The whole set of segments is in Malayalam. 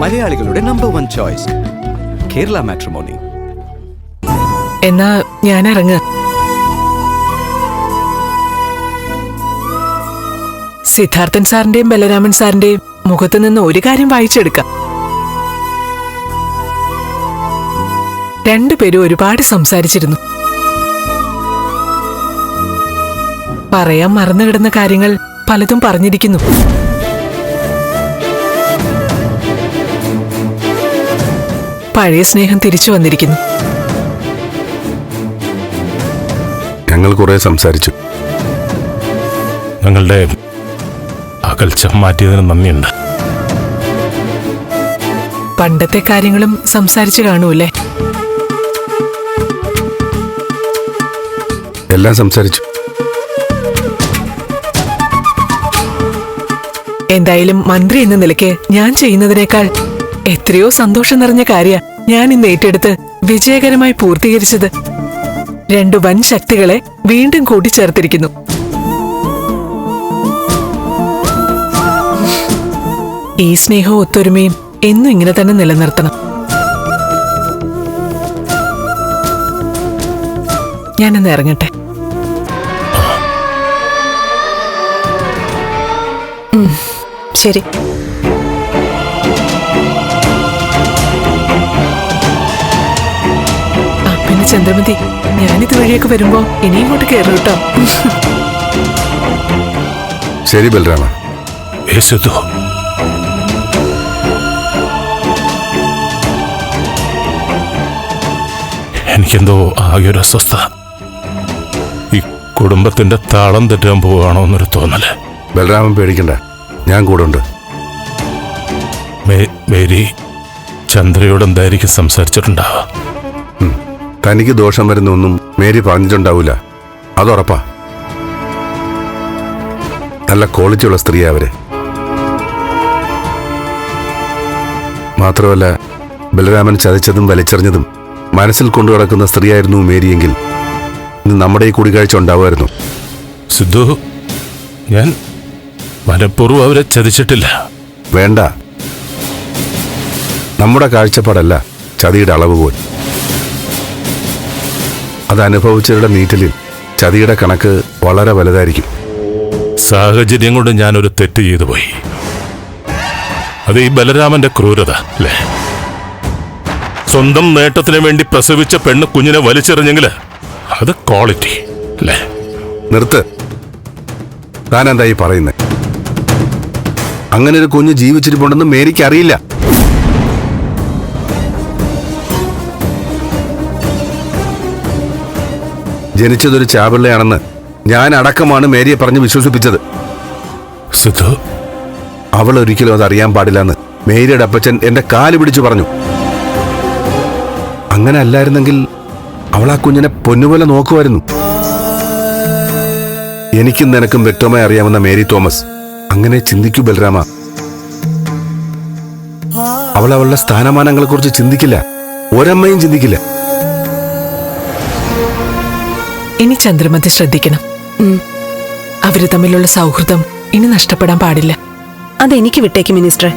മലയാളികളുടെ number one choice Kerala Matrimony എന്നാ ഞാൻ ഇറങ്ങ സിദ്ധാർത്ഥൻ സാറിന്റെയും ബലരാമൻ സാറിന്റെയും മുഖത്ത് നിന്ന് ഒരു കാര്യം വായിച്ചെടുക്കാം. രണ്ടുപേരും ഒരുപാട് സംസാരിച്ചിരുന്നു. പറയാൻ മറന്നു കിടന്ന കാര്യങ്ങൾ പലതും പറഞ്ഞിരിക്കുന്നു. പഴയ സ്നേഹം തിരിച്ചു വന്നിരിക്കുന്നു. ഞങ്ങൾ കുറെ സംസാരിച്ചു. ഞങ്ങളുടെ അകൽച്ച മാറ്റിയതിന് നന്ദിയുണ്ട്. പണ്ടത്തെ കാര്യങ്ങളും സംസാരിച്ചു കാണൂല്ലേ എല്ലാം സംസാരിച്ചു. എന്തായാലും മന്ത്രി എന്ന നിലയ്ക്ക് ഞാൻ ചെയ്യുന്നതിനേക്കാൾ എത്രയോ സന്തോഷം നിറഞ്ഞ കാര്യ ഞാൻ ഇന്ന് ഏറ്റെടുത്ത് വിജയകരമായി പൂർത്തീകരിച്ചത്. രണ്ടു വൻ ശക്തികളെ വീണ്ടും കൂട്ടിച്ചേർത്തിരിക്കുന്നു. ഈ സ്നേഹവും ഒത്തൊരുമയും എന്നും ഇങ്ങനെ തന്നെ നിലനിർത്തണം. ഞാൻ ഞാനൊന്ന് ഇറങ്ങട്ടെ? ശരി. ചന്ദ്രമതി ഞാനിത് വഴിയൊക്കെ വരുമ്പോ ഇനി ഇങ്ങോട്ട് കയറും കേട്ടോ ശരി ബൽറാമ യേശുദോ എനിക്കെന്തോ ആകെ ഒരു അസ്വസ്ഥ. ഈ കുടുംബത്തിന്റെ താളം തെറ്റാൻ പോവുകയാണോ എന്നൊരു തോന്നൽ. ബലരാമൻ പേടിക്കണ്ട. ഞാൻ കൂടെ ഉണ്ട്. മേ- മേരി ചന്ദ്രയോട് എന്തായിരിക്കും സംസാരിച്ചിട്ടുണ്ടാവുക? തനിക്ക് ദോഷം വരുന്ന ഒന്നും മേരി പറഞ്ഞിട്ടുണ്ടാവൂല. അതുറപ്പാ. നല്ല ക്വാളിറ്റിയുള്ള സ്ത്രീയാ അവർ. മാത്രമല്ല ബലരാമൻ ചതിച്ചതും വലിച്ചെറിഞ്ഞതും മനസ്സിൽ കൊണ്ടു കിടക്കുന്ന സ്ത്രീയായിരുന്നു മേരിയെങ്കിൽ ഇന്ന് നമ്മുടെ ഈ കൂടിക്കാഴ്ച ഉണ്ടാവുമായിരുന്നു. സിദ്ധു ഞാൻ മനഃപൂർവം അവരെ ചതിച്ചിട്ടില്ല. വേണ്ട. നമ്മുടെ കാഴ്ചപ്പാടല്ല ചതിയുടെ അളവുകോൽ അത് അനുഭവിച്ചവരുടെ നീറ്റലിൽ ചതിയുടെ കണക്ക് വളരെ വലുതായിരിക്കും. സാഹചര്യം കൊണ്ട് ഞാനൊരു തെറ്റ് ചെയ്തു പോയി. അത് ഈ ബലരാമന്റെ ക്രൂരത അല്ലേ? സ്വന്തം നേട്ടത്തിന് വേണ്ടി പ്രസവിച്ച പെണ്ണ് കുഞ്ഞിനെ വലിച്ചെറിഞ്ഞെങ്കിൽ അത് ക്വാളിറ്റി അല്ലേ? നിർത്ത്. എന്താ പറയുന്നത് അങ്ങനെ ഒരു കുഞ്ഞ് ജീവിച്ചിരിപ്പുണ്ടെന്ന് മേരിക്ക് അറിയില്ല ജനിച്ചതൊരു ചാപിള്ളയാണെന്ന് ഞാൻ അടക്കമാണ് മേരിയെ പറഞ്ഞ് വിശ്വസിപ്പിച്ചത്. സിദ്ധു. അവൾ ഒരിക്കലും അത് അറിയാൻ പാടില്ലെന്ന് മേരിയുടെ അപ്പച്ചൻ എന്റെ കാൽ പിടിച്ചു പറഞ്ഞു. അങ്ങനെ അല്ലായിരുന്നെങ്കിൽ അവൾ ആ കുഞ്ഞിനെ പൊന്നുപോലെ നോക്കുമായിരുന്നു. എനിക്കും നിനക്കും വ്യക്തമായി അറിയാമെന്ന മേരി തോമസ്. അങ്ങനെ ചിന്തിക്കൂ ബലരാമ അവൾ അവളുടെ സ്ഥാനമാനങ്ങളെ കുറിച്ച് ചിന്തിക്കില്ല. ഒരമ്മയും ചിന്തിക്കില്ല. ഇനി ചന്ദ്രമതി ശ്രദ്ധിക്കണം. അവർ തമ്മിലുള്ള സൗഹൃദം ഇനി നഷ്ടപ്പെടാൻ പാടില്ല. അതെനിക്ക് വിട്ടേക്ക് മിനിസ്റ്റർ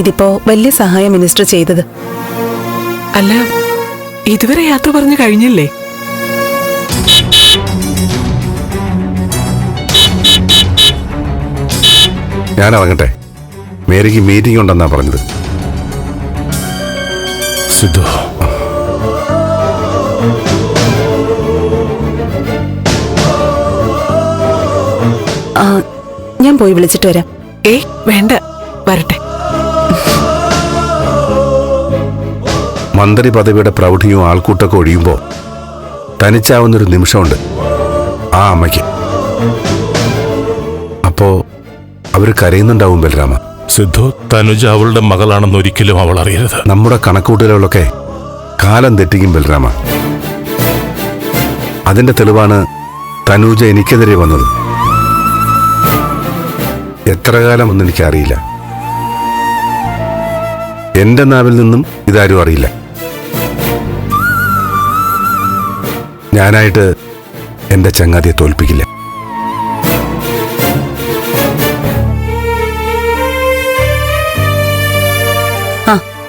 ഇതിപ്പോ വലിയ സഹായം മിനിസ്റ്റർ ചെയ്തത്. അല്ല ഇതുവരെ യാത്ര പറഞ്ഞു കഴിഞ്ഞില്ലേ? ഞാൻ ഇറങ്ങട്ടെ മേരിക്ക് മീറ്റിംഗ് ഉണ്ടെന്നാ പറഞ്ഞത്. സിദ്ധു. ഞാൻ പോയി വിളിച്ചിട്ട് വരാം. ഏ വേണ്ട. വരട്ടെ. മന്ത്രി പദവിയുടെ പ്രൗഢിയും ആൾക്കൂട്ടൊക്കെ ഒഴിയുമ്പോൾ തനിച്ചാവുന്നൊരു നിമിഷമുണ്ട്. ആ അമ്മയ്ക്ക്. അപ്പോ അവർ കരയുന്നുണ്ടാവും ബലരാമ സിദ്ധു തനുജ അവളുടെ മകളാണെന്ന് ഒരിക്കലും അവൾ അറിയരുത്. നമ്മുടെ കണക്കൂട്ടലുകളൊക്കെ കാലം തെറ്റിക്കും ബലരാമ അതിന്റെ തെളിവാണ് തനുജ എനിക്കെതിരെ വന്നത്. എത്ര കാലം ഒന്നും എനിക്കറിയില്ല. എന്റെ നാവിൽ നിന്നും ഇതാരും അറിയില്ല. ഞാനായിട്ട് എന്റെ ചങ്ങാതിയെ തോൽപ്പിക്കില്ല.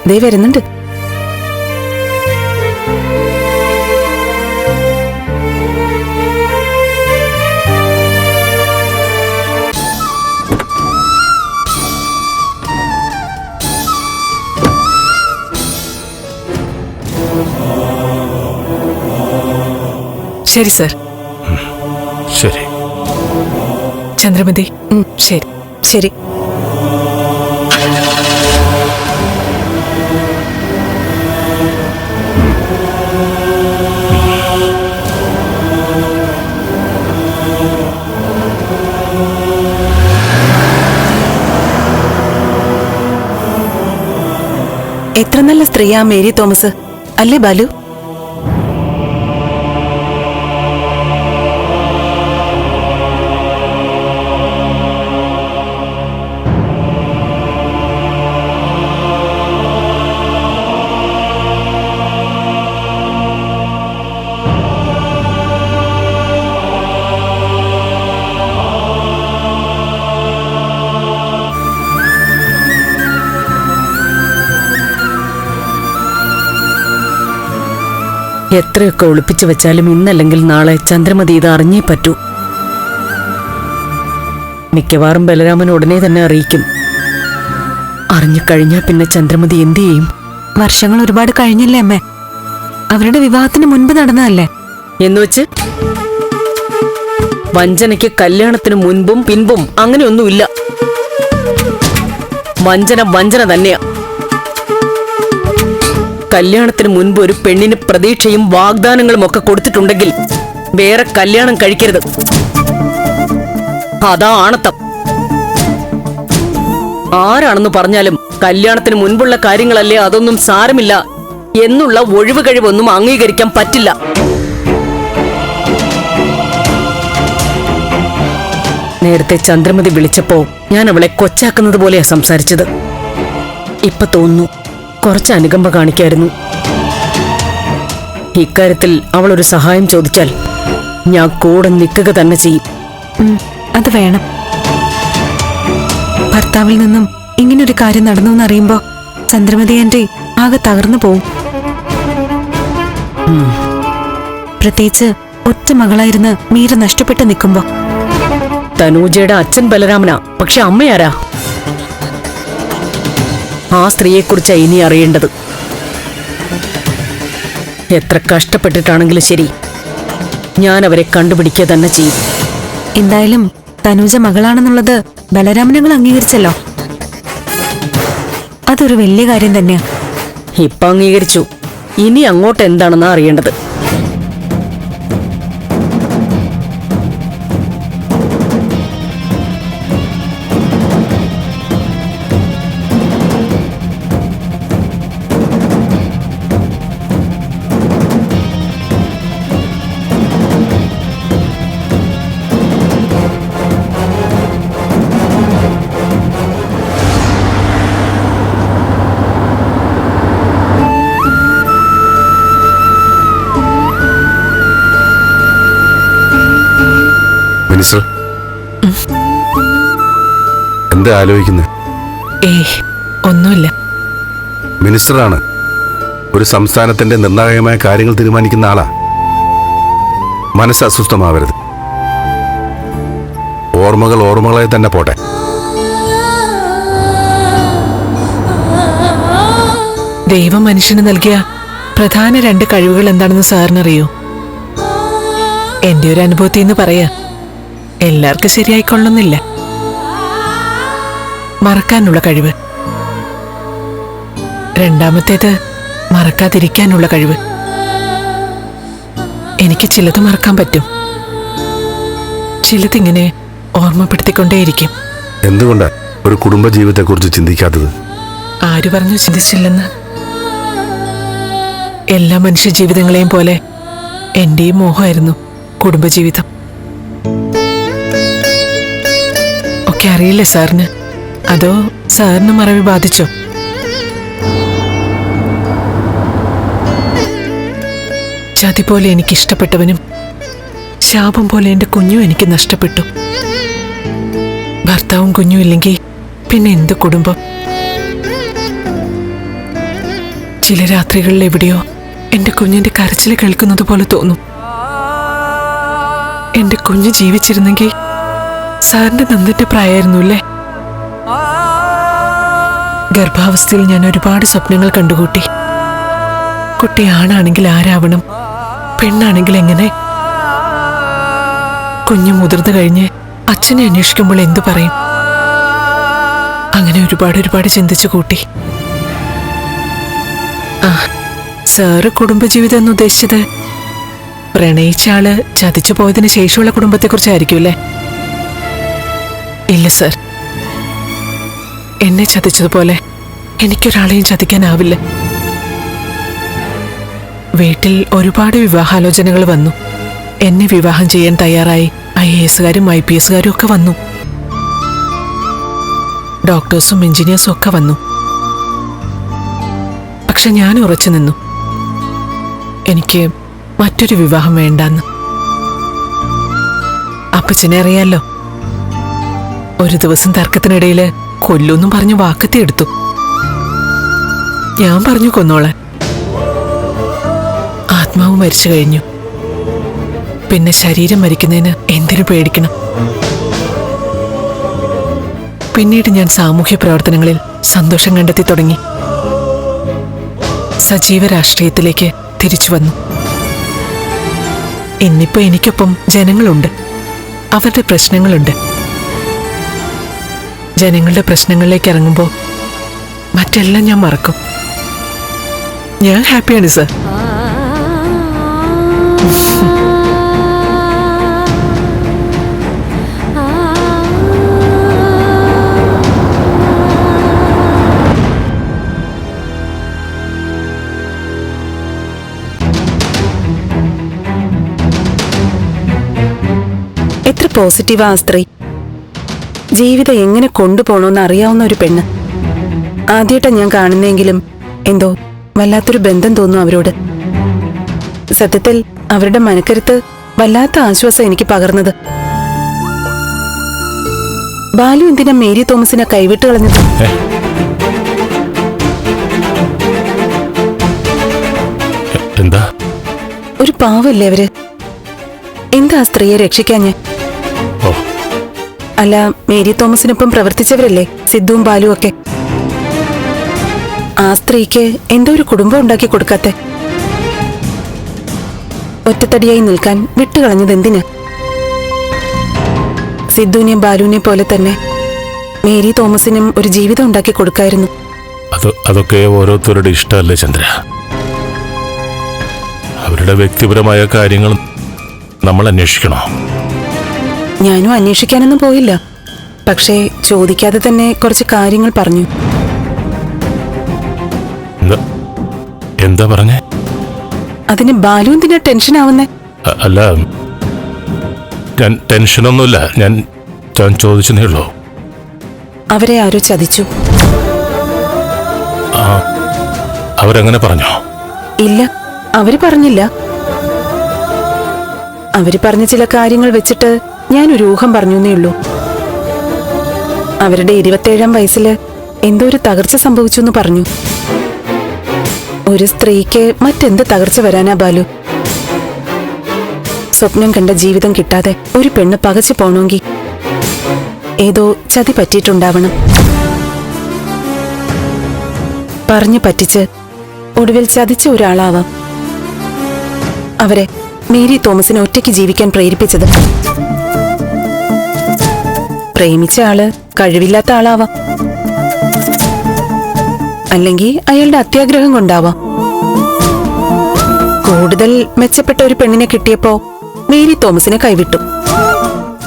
ദേ വരുന്നുണ്ട്. ശരി സർ. ശരി. ചന്ദ്രമതി. ശരി. ശരി. എത്ര നല്ല സ്ത്രീയാ മേരി തോമസ്. അല്ലേ ബാലു? എത്രയൊക്കെ ഒളിപ്പിച്ചു വെച്ചാലും ഇന്നല്ലെങ്കിൽ നാളെ ചന്ദ്രമതി ഇത് അറിഞ്ഞേ പറ്റൂ. മിക്കവാറും ബലരാമൻ ഉടനെ തന്നെ അറിയിക്കും. അറിഞ്ഞു കഴിഞ്ഞാൽ പിന്നെ ചന്ദ്രമതി എന്തു ചെയ്യും? വർഷങ്ങൾ ഒരുപാട് കഴിഞ്ഞില്ലേ അമ്മേ? അവരുടെ വിവാഹത്തിന് മുൻപ് നടന്നതല്ലേ? എന്നുവെച്ച് വഞ്ചനയ്ക്ക് കല്യാണത്തിന് മുൻപും പിൻപും അങ്ങനെയൊന്നുമില്ല. വഞ്ചന വഞ്ചന തന്നെയാ. കല്യാണത്തിന് മുൻപ് ഒരു പെണ്ണിന് പ്രതീക്ഷയും വാഗ്ദാനങ്ങളും ഒക്കെ കൊടുത്തിട്ടുണ്ടെങ്കിൽ വേറെ കല്യാണം കഴിക്കരുത്. അതാ ആണത്തം. ആരാണെന്ന് പറഞ്ഞാലും കല്യാണത്തിന് മുൻപുള്ള കാര്യങ്ങളല്ലേ അതൊന്നും സാരമില്ല എന്നുള്ള ഒഴിവ് കഴിവൊന്നും അംഗീകരിക്കാൻ പറ്റില്ല. നേരത്തെ ചന്ദ്രമതി വിളിച്ചപ്പോ ഞാൻ അവളെ കൊച്ചാക്കുന്നത് പോലെയാ സംസാരിച്ചത്. ഇപ്പൊ തോന്നുന്നു കുറച്ച് അനുകമ്പ കാണിക്കായിരുന്നു. ഇക്കാര്യത്തിൽ അവൾ ഒരു സഹായം ചോദിച്ചാൽ ഞാൻ കൂടെ നിൽക്കുക തന്നെ ചെയ്യും. അത് വേണം. ഭർത്താവിൽ നിന്നും ഇങ്ങനൊരു കാര്യം നടന്നു എന്നറിയുമ്പോ ചന്ദ്രമതി ആന്റി ആകെ തകർന്നു പോവും. പ്രത്യേകിച്ച് ഒറ്റ മകളായിരുന്ന് മീര നഷ്ടപ്പെട്ട് നിൽക്കുമ്പോ. തനൂജയുടെ അച്ഛൻ ബലരാമനാ പക്ഷെ അമ്മയാരാ? ആ സ്ത്രീയെക്കുറിച്ചാ ഇനി അറിയേണ്ടത്. എത്ര കഷ്ടപ്പെട്ടിട്ടാണെങ്കിലും ശരി ഞാൻ അവരെ കണ്ടുപിടിക്കുക തന്നെ ചെയ്യും. എന്തായാലും തനൂജ മകളാണെന്നുള്ളത് ബലരാമനങ്ങൾ അംഗീകരിച്ചല്ലോ. അതൊരു വലിയ കാര്യം തന്നെയാ. ഇപ്പൊ അംഗീകരിച്ചു. ഇനി അങ്ങോട്ട് എന്താണെന്നാ അറിയേണ്ടത്. എന്താ ആലോചിക്കുന്നത് ഏയ് ഒന്നുമില്ല. മിനിസ്റ്ററാണ്. ഒരു സംസ്ഥാനത്തിന്റെ നിർണായകമായ കാര്യങ്ങൾ തീരുമാനിക്കുന്ന ആളാ. മനസ്സ് അസ്വസ്ഥമാവരുത്. ഓർമ്മകൾ ഓർമ്മകളായി തന്നെ പോട്ടെ. ദൈവം മനുഷ്യന് നൽകിയ പ്രധാന രണ്ട് കഴിവുകൾ എന്താണെന്ന് സാറിനറിയോ. എന്റെ ഒരു അനുഭവത്തിൽ നിന്ന് പറയാ. എല്ലാവർക്കും ശരിയായിക്കൊള്ളുന്നില്ല. മറക്കാനുള്ള കഴിവ്. രണ്ടാമത്തേത് മറക്കാതിരിക്കാനുള്ള കഴിവ്. എനിക്ക് ചിലത് മറക്കാൻ പറ്റും. ചിലതിങ്ങനെ ഓർമ്മപ്പെടുത്തിക്കൊണ്ടേയിരിക്കും. എന്തുകൊണ്ടാ ഒരു കുടുംബ ജീവിതത്തെക്കുറിച്ച് ചിന്തിക്കാത്തത്? ആര് പറഞ്ഞു ചിന്തിച്ചില്ലെന്ന്? എല്ലാ മനുഷ്യ ജീവിതങ്ങളെയും പോലെ എന്റെയും മോഹമായിരുന്നു കുടുംബജീവിതം. ഒക്കെ അറിയില്ലേ സാറിന്? അതോ സാറിന് മറവി ബാധിച്ചോ? ചതി പോലെ എനിക്കിഷ്ടപ്പെട്ടവനും ശാപം പോലെ എന്റെ കുഞ്ഞും എനിക്ക് നഷ്ടപ്പെട്ടു. ഭർത്താവും കുഞ്ഞും ഇല്ലെങ്കിൽ പിന്നെ എന്ത് കുടുംബം? ചില രാത്രികളിൽ എവിടെയോ എന്റെ കുഞ്ഞിന്റെ കരച്ചിൽ കേൾക്കുന്നത് പോലെ തോന്നും. എന്റെ കുഞ്ഞ് ജീവിച്ചിരുന്നെങ്കിൽ സാറിന്റെ നന്ദിന്റെ പ്രായമായിരുന്നു അല്ലേ ഗർഭാവസ്ഥയിൽ ഞാൻ ഒരുപാട് സ്വപ്നങ്ങൾ കണ്ടുകൂട്ടി. കുട്ടി ആണാണെങ്കിൽ ആരാവണം? പെണ്ണാണെങ്കിൽ എങ്ങനെ? കുഞ്ഞു മുതിർന്നു കഴിഞ്ഞ് അച്ഛനെ അന്വേഷിക്കുമ്പോൾ എന്തു പറയും? അങ്ങനെ ഒരുപാട് ഒരുപാട് ചിന്തിച്ചു കൂട്ടി. ആ സാറ് കുടുംബജീവിതം എന്ന് ഉദ്ദേശിച്ചത് പ്രണയിച്ച ആൾ ചതിച്ചു പോയതിനു ശേഷമുള്ള കുടുംബത്തെക്കുറിച്ചായിരിക്കും അല്ലേ? ഇല്ല സർ. എന്നെ ചതിച്ചതുപോലെ എനിക്കൊരാളെയും ചതിക്കാനാവില്ല. വീട്ടിൽ ഒരുപാട് വിവാഹാലോചനകൾ വന്നു. എന്നെ വിവാഹം ചെയ്യാൻ തയ്യാറായി ഐ എ എസുകാരും ഐ പി എസുകാരും ഒക്കെ വന്നു. ഡോക്ടേഴ്സും എഞ്ചിനീയേഴ്സും ഒക്കെ വന്നു. പക്ഷെ ഞാൻ ഉറച്ചു നിന്നു. എനിക്ക് മറ്റൊരു വിവാഹം വേണ്ടെന്ന്. അപ്പച്ചനെ അറിയാലോ? ഒരു ദിവസം തർക്കത്തിനിടയിൽ കൊല്ലൊന്നും പറഞ്ഞു വാക്കത്തി എടുത്തു ഞാൻ പറഞ്ഞു കൊന്നോളാൻ. ആത്മാവ് മരിച്ചു കഴിഞ്ഞു. പിന്നെ ശരീരം മരിക്കുന്നതിന് എന്തിനു പേടിക്കണം? പിന്നീട് ഞാൻ സാമൂഹ്യ പ്രവർത്തനങ്ങളിൽ സന്തോഷം കണ്ടെത്തി തുടങ്ങി. സജീവ രാഷ്ട്രീയത്തിലേക്ക് തിരിച്ചു വന്നു. ഇന്നിപ്പോ എനിക്കൊപ്പം ജനങ്ങളുണ്ട്. അവരുടെ പ്രശ്നങ്ങളുണ്ട്. ജനങ്ങളുടെ പ്രശ്നങ്ങളിലേക്ക് ഇറങ്ങുമ്പോൾ മറ്റെല്ലാം ഞാൻ മറക്കും. ഞാൻ ഹാപ്പിയാണ് സർ. എത്ര പോസിറ്റീവാ സ്ത്രീ? ജീവിതം എങ്ങനെ കൊണ്ടുപോകണമെന്ന് അറിയാവുന്ന ഒരു പെണ്ണ്. ആദ്യമായിട്ടാണ് ഞാൻ കാണുന്നെങ്കിലും എന്തോ വല്ലാത്തൊരു ബന്ധം തോന്നും അവരോട്. സത്യത്തിൽ അവരുടെ മനക്കരുത്ത് വല്ലാത്ത ആശ്വാസം എനിക്ക് പകർന്നത്. ബാലു എന്തിനാ മേരി തോമസിനെ കൈവിട്ട് കളഞ്ഞത്? എന്താ? ഒരു പാവല്ലേ അവർ? എന്താ സ്ത്രീയെ രക്ഷിക്കാൻ ഓ അല്ല മേരി തോമസിനൊപ്പം പ്രവർത്തിച്ചവരല്ലേ? സിദ്ധുവും ബാലു ഒക്കെ. ആ സ്ത്രീക്ക് എന്തോ ഒരു കുടുംബം ഉണ്ടാക്കി കൊടുക്കാത്ത. ഒറ്റത്തടിയായി നിൽക്കാൻ വിട്ടുകളഞ്ഞത് എന്തിന്? സിദ്ധുവിനെയും ബാലുവിനെ പോലെ തന്നെ മേരി തോമസിനും ഒരു ജീവിതം ഉണ്ടാക്കി കൊടുക്കായിരുന്നു. അത് അതൊക്കെ ഓരോരുത്തരുടെ ഇഷ്ടമല്ലേ ചന്ദ്ര? അവരുടെ വ്യക്തിപരമായ കാര്യങ്ങൾ നമ്മൾ അന്വേഷിക്കണോ? ഞാനും അന്വേഷിക്കാനൊന്നും പോയില്ല. പക്ഷേ ചോദിക്കാതെ തന്നെ കുറച്ച് കാര്യങ്ങൾ പറഞ്ഞു. എന്താ? പറഞ്ഞേ? അതിന് ബാലു എന്തിനാ ടെൻഷൻ ആവുന്നേ? അല്ല ഞാൻ ടെൻഷനൊന്നുമില്ല. ഞാൻ ഞാൻ ചോദിച്ചതേ ഉള്ളൂ. അവരെ ആരോ ചതിച്ചു. അവരങ്ങനെ പറഞ്ഞോ? ഇല്ല അവർ പറഞ്ഞില്ല. അവർ പറഞ്ഞ ചില കാര്യങ്ങൾ വെച്ചിട്ട് ഞാൻ ഒരു ഊഹം പറഞ്ഞേ ഉള്ളൂ. അവരുടെ ഇരുപത്തേഴാം വയസ്സിൽ എന്തോ ഒരു തകർച്ച സംഭവിച്ചു എന്ന് പറഞ്ഞു. ഒരു സ്ത്രീക്ക് മറ്റെന്ത് തകർച്ച വരാനാ ബാലു? സ്വപ്നം കണ്ട ജീവിതം കിട്ടാതെ ഒരു പെണ്ണ് പകച്ചു പോണമെങ്കിൽ ഏതോ ചതി പറ്റിയിട്ടുണ്ടാവണം. പറഞ്ഞു പറ്റിച്ച് ഒടുവിൽ ചതിച്ച ഒരാളാവാം. അവരെ മേരി തോമസിനെ ഒറ്റയ്ക്ക് ജീവിക്കാൻ പ്രേരിപ്പിച്ചത്. പ്രേമിച്ച ആൾ കഴിവില്ലാത്ത ആളാവാം. അല്ലെങ്കിൽ അയാളുടെ അത്യാഗ്രഹം കൊണ്ടാവാം. കൂടുതൽ മെച്ചപ്പെട്ട ഒരു പെണ്ണിനെ കിട്ടിയപ്പോ മേരി തോമസിനെ കൈവിട്ടു.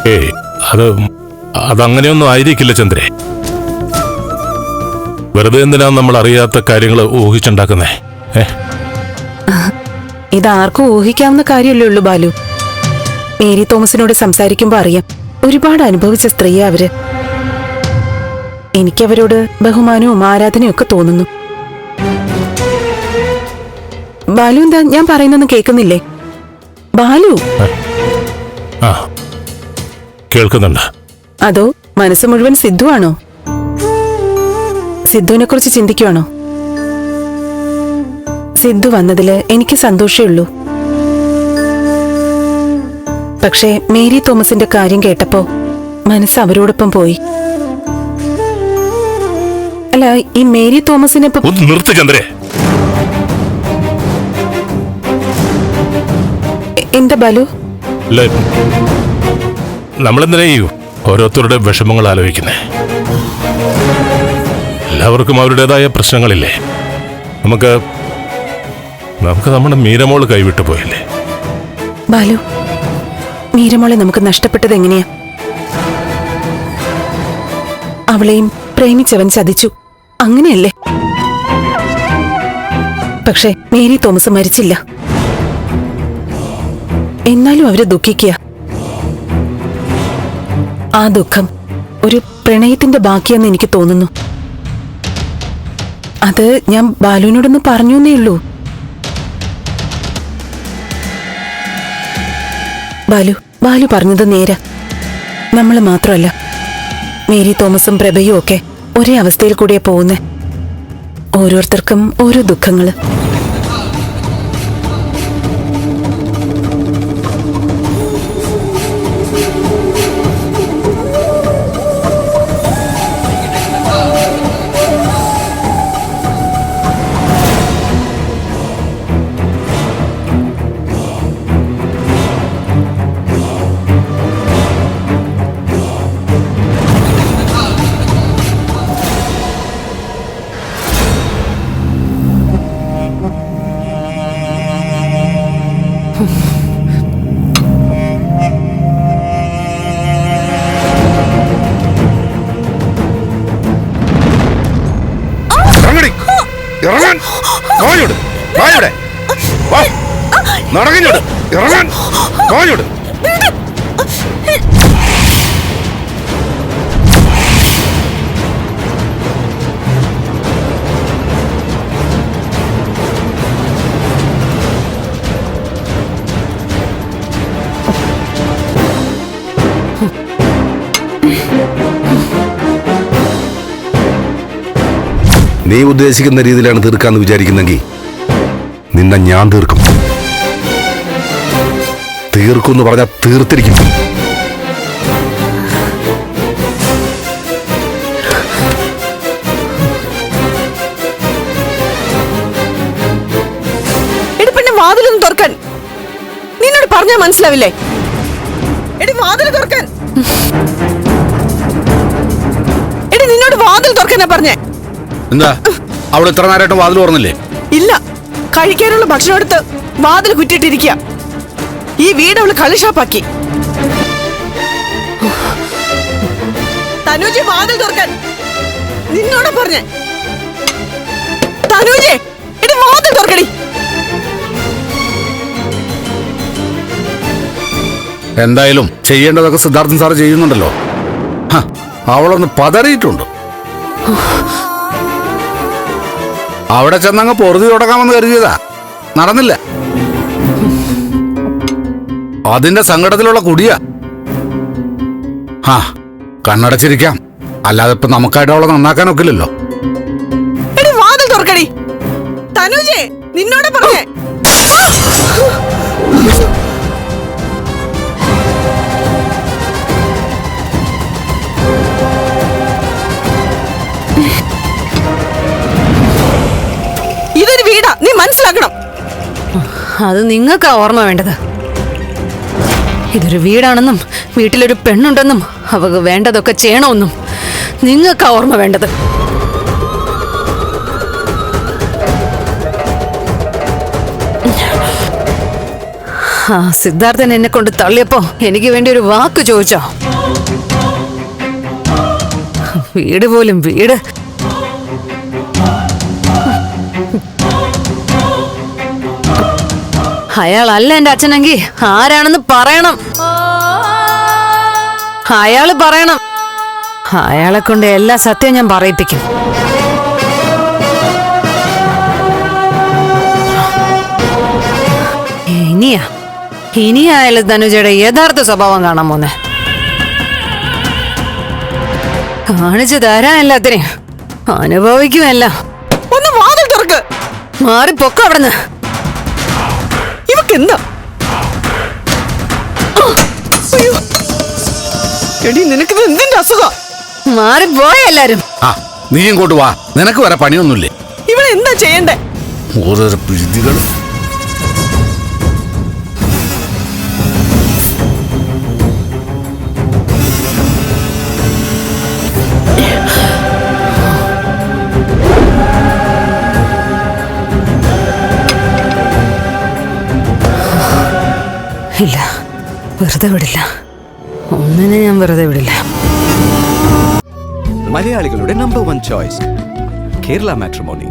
ഏയ് അത് അതങ്ങനെയൊന്നും ആയിരിക്കില്ല ചന്ദ്രേ. വെറുതെ എന്തിനാ നമ്മൾ അറിയാത്ത കാര്യങ്ങൾ ഊഹിച്ചുണ്ടാക്കുന്നേ? ഏ? ഇതാർക്കും ഊഹിക്കാവുന്ന കാര്യമല്ലേ ഉള്ളൂ ബാലു. മേരി തോമസിനോട് സംസാരിക്കുമ്പോ അറിയാം. ഒരുപാട് അനുഭവിച്ച സ്ത്രീയാ അവർ. എനിക്കവരോട് ബഹുമാനവും ആരാധനയും ഒക്കെ തോന്നുന്നു. ബാലു എന്താ ഞാൻ പറയുന്നൊന്നും കേൾക്കുന്നില്ലേ? ബാലു? ആ കേൾക്കുന്നുണ്ട്. അതോ മനസ്സ് മുഴുവൻ സിദ്ധു ആണോ? സിദ്ധുവിനെ കുറിച്ച് ചിന്തിക്കുവാണോ? സിദ്ധു വന്നതിൽ എനിക്ക് സന്തോഷമേ ഉള്ളൂ. പക്ഷേ മേരി തോമസിന്റെ കാര്യം കേട്ടപ്പോ മനസ്സ് അവരോടൊപ്പം പോയി. അല്ല ഈ മേരി തോമസിനെ നിർത്തി ചന്ദ്രേ. എന്താ ബാലു? നമ്മളെന്തിനാ ഓരോരുത്തരുടെ വിഷമങ്ങൾ ആലോചിക്കുന്നേ? എല്ലാവർക്കും അവരുടേതായ പ്രശ്നങ്ങളില്ലേ? നമുക്ക് നമുക്ക് നമ്മുടെ മീരമോൾ കൈവിട്ടു പോയില്ലേ? ബാലു മീരമോളെ നമുക്ക് നഷ്ടപ്പെട്ടത് എങ്ങനെയാ? അവളെയും പ്രേമിച്ചവൻ ചതിച്ചു. അങ്ങനെയല്ലേ? പക്ഷെ മേരി തോമസ് മരിച്ചില്ല. എന്നാലും അവരെ ദുഃഖിക്കുക. ആ ദുഃഖം ഒരു പ്രണയത്തിന്റെ ബാക്കിയെന്ന് എനിക്ക് തോന്നുന്നു. അത് ഞാൻ ബാലുവിനോടൊന്ന് പറഞ്ഞേ ഉള്ളൂ. ബാലു ബാലു പറഞ്ഞത് നേര. നമ്മൾ മാത്രമല്ല മേരി തോമസും പ്രഭയും ഒക്കെ ഒരേ അവസ്ഥയിൽ കൂടിയാ പോകുന്നേ. ഓരോരുത്തർക്കും ഓരോ ദുഃഖങ്ങൾ. നടങ്ങിഞ്ഞോട്. ഇറങ്ങാൻ. വായോട് നീ ഉദ്ദേശിക്കുന്ന രീതിയിലാണ് തീർക്കാന്ന് വിചാരിക്കുന്നെങ്കിൽ നിന്നെ ഞാൻ തീർക്കും. തീർക്കും എന്ന് പറഞ്ഞാൽ തീർത്തിരിക്കും. വാതിലൊന്ന് തുറക്കാൻ. നിന്നോട് പറഞ്ഞാ മനസ്സിലാവില്ലേ? എടി വാതിൽ തുറക്കാൻ. എടി നിന്നോട് വാതിൽ തുറക്കാനാ പറഞ്ഞേ. എന്താ? അവിടെ ഇത്ര നേരമായിട്ട് വാതിൽ തുറന്നില്ലേ? ഇല്ല. കഴിക്കാനുള്ള ഭക്ഷണം എടുത്ത് വാതിൽ കുറ്റിയിട്ടിരിക്കുക ഈ വീട് അവൾ കളിഷാപ്പാക്കി തനുജി വാതിൽ തുറക്കാൻ. നിന്നോട് പറഞ്ഞേ. തനുജെ ഇത് വാതിൽ തുറക്കടി. എന്തായാലും ചെയ്യേണ്ടതൊക്കെ സിദ്ധാർത്ഥൻ സാർ ചെയ്യുന്നുണ്ടല്ലോ. അവളൊന്ന് പതറിയിട്ടുണ്ട്. അവിടെ ചെന്നങ്ങ് പൊറുതി തുടങ്ങാമെന്ന് കരുതിയതാ. നടന്നില്ല. അതിന്റെ സങ്കടത്തിലുള്ള കുടിയാ. ആ കണ്ണടച്ചിരിക്കാം. അല്ലാതെ ഇപ്പൊ നമുക്കായിട്ട് അവളെ നന്നാക്കാനൊക്കില്ലല്ലോ. എടി വാതിൽ തുറക്കടി. തനുജേ നിന്നോട് പറഞ്ഞേ. ഇതൊരു വീടാ നീ മനസ്സിലാക്കണം. അത് നിങ്ങൾക്കാ ഓർമ്മ വേണ്ടത്. ഇതൊരു വീടാണെന്നും വീട്ടിലൊരു പെണ്ണുണ്ടെന്നും അവക്ക് വേണ്ടതൊക്കെ ചെയ്യണമെന്നും നിങ്ങൾക്ക് ഓർമ്മ വേണ്ടത്. ആ സിദ്ധാർത്ഥൻ എന്നെ കൊണ്ട് തള്ളിയപ്പോ എനിക്ക് വേണ്ടി ഒരു വാക്ക് ചോദിച്ചോ? വീട് പോലും വീട് അയാളല്ല എന്റെ അച്ഛനെങ്കിൽ ആരാണെന്ന് പറയണം. അയാൾ പറയണം. അയാളെ കൊണ്ട് എല്ലാ സത്യവും ഞാൻ പറയിപ്പിക്കും. ഇനിയാ. ഇനിയായാലും ധനുജയുടെ യഥാർത്ഥ സ്വഭാവം കാണാൻ പോന്നെ. കാണിച്ചു തരാ എല്ലാത്തിനെയും. അനുഭവിക്കുമല്ല. ഒന്ന് വാതിൽ തുറക്ക്. മാറി പൊക്ക അവിടുന്ന്. എന്താ. എടി നിനക്കിത് എന്തിന്റെ അസുഖം? മാറി പോയ എല്ലാരും. ആ നീ ഇങ്ങോട്ട് വാ. നിനക്ക് വരെ പണിയൊന്നുമില്ലേ? ഇവിടെ എന്താ ചെയ്യണ്ടേ? ഓരോരോ പ്രീതികളും ഇല്ല. വെറുതെ വിടില്ല. ഒന്നിനെ ഞാൻ വെറുതെ വിടില്ല. മലയാളികളുടെ number one choice Kerala Matrimony